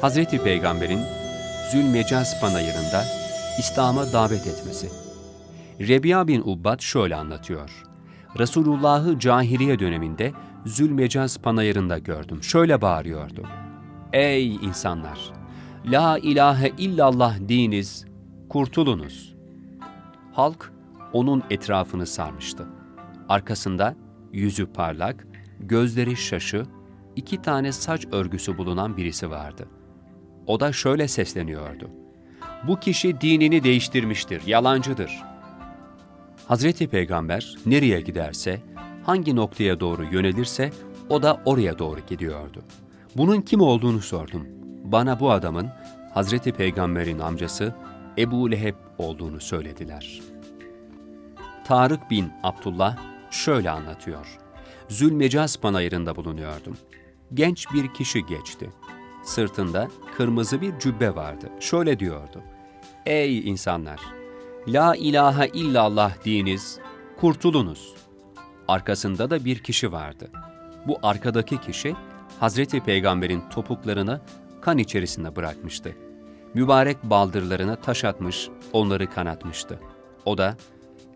Hazreti Peygamber'in Zülmecaz panayırında İslam'a davet etmesi. Rebiya bin Ubbad şöyle anlatıyor. Resulullah'ı cahiliye döneminde Zülmecaz panayırında gördüm. Şöyle bağırıyordu. Ey insanlar! La ilahe illallah diniz, kurtulunuz. Halk onun etrafını sarmıştı. Arkasında yüzü parlak, gözleri şaşı, iki tane saç örgüsü bulunan birisi vardı. O da şöyle sesleniyordu. Bu kişi dinini değiştirmiştir, yalancıdır. Hazreti Peygamber nereye giderse, hangi noktaya doğru yönelirse o da oraya doğru gidiyordu. Bunun kim olduğunu sordum. Bana bu adamın Hazreti Peygamber'in amcası Ebu Leheb olduğunu söylediler. Tarık bin Abdullah şöyle anlatıyor. Zülmecaz panayırında bulunuyordum. Genç bir kişi geçti. Sırtında kırmızı bir cübbe vardı. Şöyle diyordu. Ey insanlar! La ilahe illallah diniz, kurtulunuz. Arkasında da bir kişi vardı. Bu arkadaki kişi Hazreti Peygamber'in topuklarını kan içerisinde bırakmıştı. Mübarek baldırlarına taş atmış, onları kanatmıştı. O da,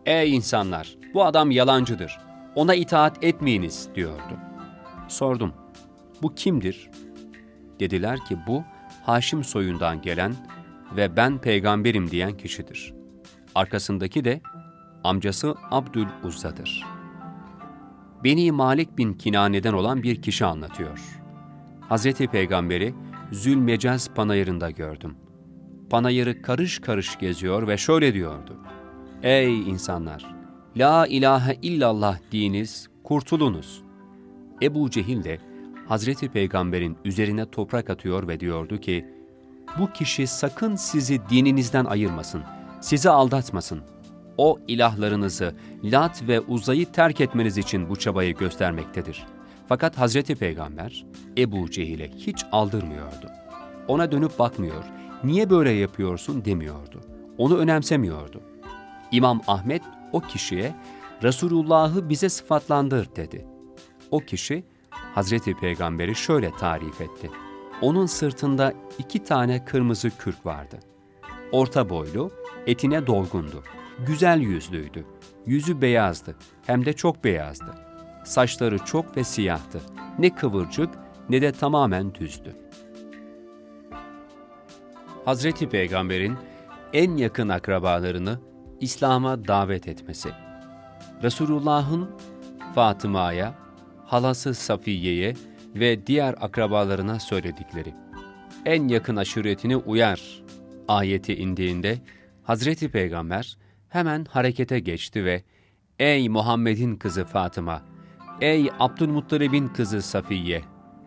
''Ey insanlar, bu adam yalancıdır, ona itaat etmeyiniz.'' diyordu. Sordum, ''Bu kimdir?'' Dediler ki bu, Haşim soyundan gelen ve ben peygamberim diyen kişidir. Arkasındaki de amcası Abdül Uzza'dır. Beni Malik bin Kinane'den olan bir kişi anlatıyor. Hazreti Peygamberi Zülmecaz panayırında gördüm. Panayırı karış karış geziyor ve şöyle diyordu. Ey insanlar! La ilahe illallah diniz, kurtulunuz. Ebu Cehil de Hazreti Peygamber'in üzerine toprak atıyor ve diyordu ki, bu kişi sakın sizi dininizden ayırmasın, sizi aldatmasın. O ilahlarınızı, Lat ve Uzay'ı terk etmeniz için bu çabayı göstermektedir. Fakat Hazreti Peygamber Ebu Cehil'e hiç aldırmıyordu. Ona dönüp bakmıyor, niye böyle yapıyorsun demiyordu. Onu önemsemiyordu. İmam Ahmet o kişiye Resulullah'ı bize sıfatlandır dedi. O kişi Hazreti Peygamber'i şöyle tarif etti. Onun sırtında iki tane kırmızı kürk vardı. Orta boylu, etine dolgundu. Güzel yüzlüydü. Yüzü beyazdı, hem de çok beyazdı. Saçları çok ve siyahtı. Ne kıvırcık ne de tamamen düzdü. Hazreti Peygamber'in en yakın akrabalarını İslam'a davet etmesi. Resulullah'ın Fatıma'ya, halası Safiye'ye ve diğer akrabalarına söyledikleri. En yakın aşiretini uyar ayeti indiğinde Hazreti Peygamber hemen harekete geçti ve Ey Muhammed'in kızı Fatıma, ey Abdülmuttalib'in kızı Safiye,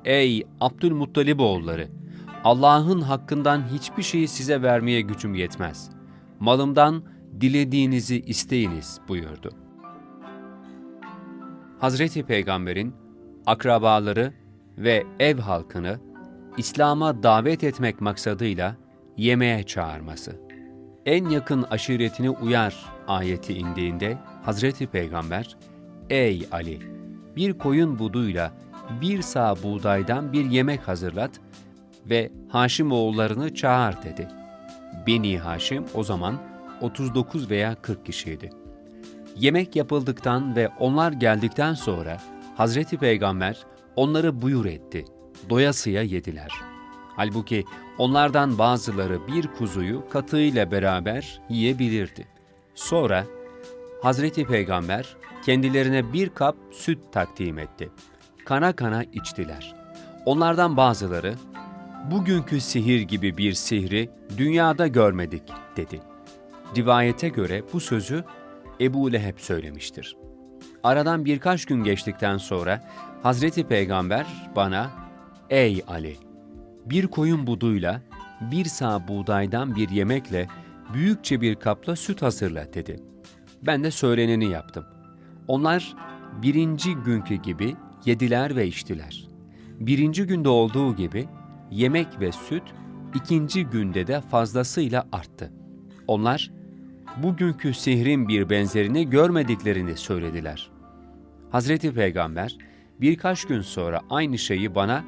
ey Abdülmuttalib oğulları, Allah'ın hakkından hiçbir şeyi size vermeye gücüm yetmez. Malımdan dilediğinizi isteyiniz buyurdu. Hazreti Peygamber'in akrabaları ve ev halkını İslam'a davet etmek maksadıyla yemeğe çağırması. En yakın aşiretini uyar ayeti indiğinde Hazreti Peygamber, Ey Ali! Bir koyun buduyla bir sağ buğdaydan bir yemek hazırlat ve Haşim oğullarını çağır dedi. Beni Haşim o zaman 39 veya 40 kişiydi. Yemek yapıldıktan ve onlar geldikten sonra Hazreti Peygamber onları buyur etti. Doyasıya yediler. Halbuki onlardan bazıları bir kuzuyu katığıyla beraber yiyebilirdi. Sonra Hazreti Peygamber kendilerine bir kap süt takdim etti. Kana kana içtiler. Onlardan bazıları, bugünkü sihir gibi bir sihri dünyada görmedik dedi. Rivayete göre bu sözü Ebu Leheb söylemiştir. Aradan birkaç gün geçtikten sonra Hazreti Peygamber bana, Ey Ali! Bir koyun buduyla, bir sağ buğdaydan bir yemekle, büyükçe bir kapla süt hazırla dedi. Ben de söyleneni yaptım. Onlar birinci günkü gibi yediler ve içtiler. Birinci günde olduğu gibi yemek ve süt ikinci günde de fazlasıyla arttı. Onlar bugünkü sihrin bir benzerini görmediklerini söylediler. Hazreti Peygamber birkaç gün sonra aynı şeyi bana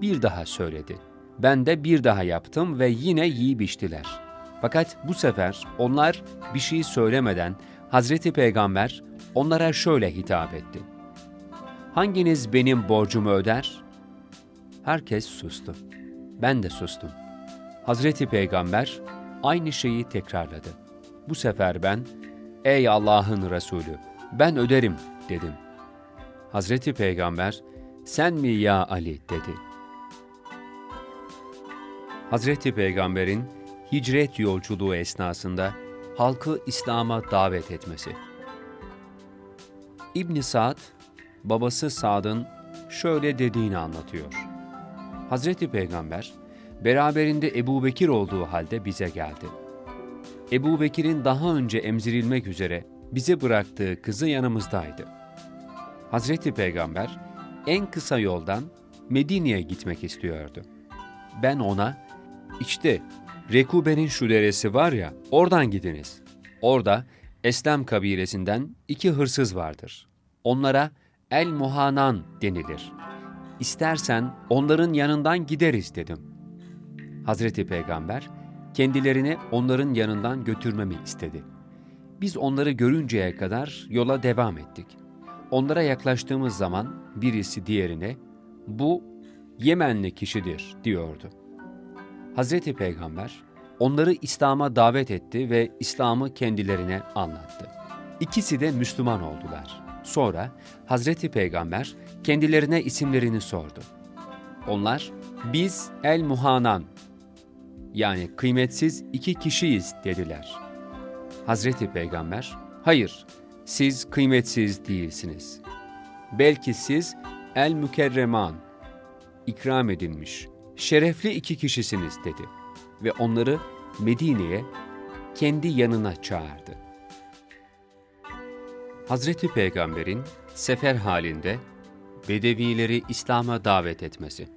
bir daha söyledi. Ben de bir daha yaptım ve yine yiyip içtiler. Fakat bu sefer onlar bir şey söylemeden Hazreti Peygamber onlara şöyle hitap etti. Hanginiz benim borcumu öder? Herkes sustu. Ben de sustum. Hazreti Peygamber aynı şeyi tekrarladı. Bu sefer ben, ey Allah'ın Resulü, ben öderim dedim. Hazreti Peygamber, sen mi ya Ali dedi. Hazreti Peygamber'in hicret yolculuğu esnasında halkı İslam'a davet etmesi. İbn Sa'd, babası Sa'd'ın şöyle dediğini anlatıyor. Hazreti Peygamber, beraberinde Ebu Bekir olduğu halde bize geldi. Ebu Bekir'in daha önce emzirilmek üzere bize bıraktığı kızı yanımızdaydı. Hazreti Peygamber en kısa yoldan Medine'ye gitmek istiyordu. Ben ona, işte Rekube'nin şu deresi var ya, oradan gidiniz. Orada Eslem kabilesinden iki hırsız vardır. Onlara El Muhanan denilir. İstersen onların yanından gideriz dedim. Hazreti Peygamber kendilerini onların yanından götürmemi istedi. Biz onları görünceye kadar yola devam ettik. Onlara yaklaştığımız zaman birisi diğerine bu Yemenli kişidir diyordu. Hazreti Peygamber onları İslam'a davet etti ve İslam'ı kendilerine anlattı. İkisi de Müslüman oldular. Sonra Hazreti Peygamber kendilerine isimlerini sordu. Onlar biz El Muhanan yani kıymetsiz iki kişiyiz dediler. Hazreti Peygamber, hayır siz kıymetsiz değilsiniz. Belki siz El Mükerreman, ikram edilmiş, şerefli iki kişisiniz dedi ve onları Medine'ye kendi yanına çağırdı. Hazreti Peygamber'in sefer halinde Bedevileri İslam'a davet etmesi.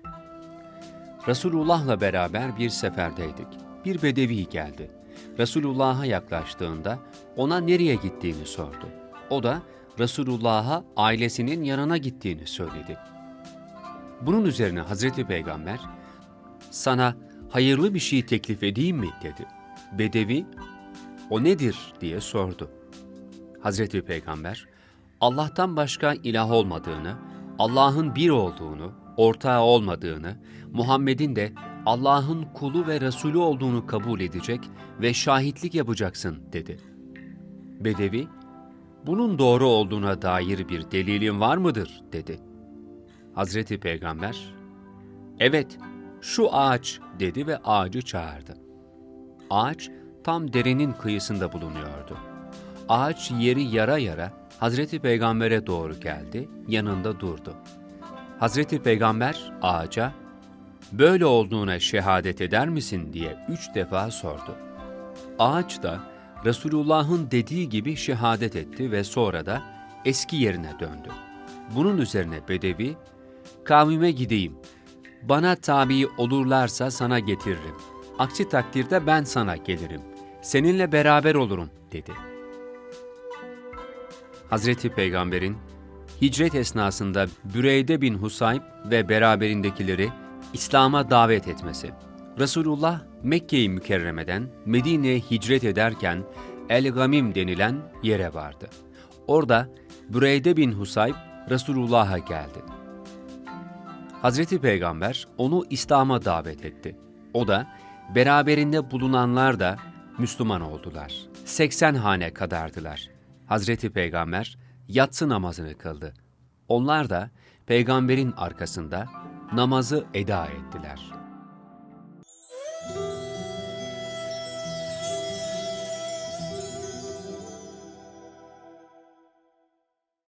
Resulullah'la beraber bir seferdeydik. Bir bedevi geldi. Resulullah'a yaklaştığında ona nereye gittiğini sordu. O da Resulullah'a ailesinin yanına gittiğini söyledi. Bunun üzerine Hazreti Peygamber, sana hayırlı bir şey teklif edeyim mi dedi. Bedevi, o nedir diye sordu. Hazreti Peygamber, Allah'tan başka ilah olmadığını, Allah'ın bir olduğunu, ortağı olmadığını, Muhammed'in de Allah'ın kulu ve Resulü olduğunu kabul edecek ve şahitlik yapacaksın dedi. Bedevi, bunun doğru olduğuna dair bir delilin var mıdır dedi. Hazreti Peygamber, evet şu ağaç dedi ve ağacı çağırdı. Ağaç tam derenin kıyısında bulunuyordu. Ağaç yeri yara yara Hazreti Peygamber'e doğru geldi, yanında durdu. Hazreti Peygamber ağaca, böyle olduğuna şehadet eder misin diye üç defa sordu. Ağaç da Resulullah'ın dediği gibi şehadet etti ve sonra da eski yerine döndü. Bunun üzerine Bedevi, kavmime gideyim, bana tabi olurlarsa sana getiririm. Aksi takdirde ben sana gelirim. Seninle beraber olurum dedi. Hazreti Peygamber'in hicret esnasında Büreyde bin Husayb ve beraberindekileri İslam'a davet etmesi. Resulullah Mekke-i Mükerreme'den Medine'ye hicret ederken El-Gamim denilen yere vardı. Orada Büreyde bin Husayb Resulullah'a geldi. Hazreti Peygamber onu İslam'a davet etti. O da beraberinde bulunanlar da Müslüman oldular. 80 hane kadardılar. Hazreti Peygamber yatsı namazını kıldı. Onlar da peygamberin arkasında namazı eda ettiler.''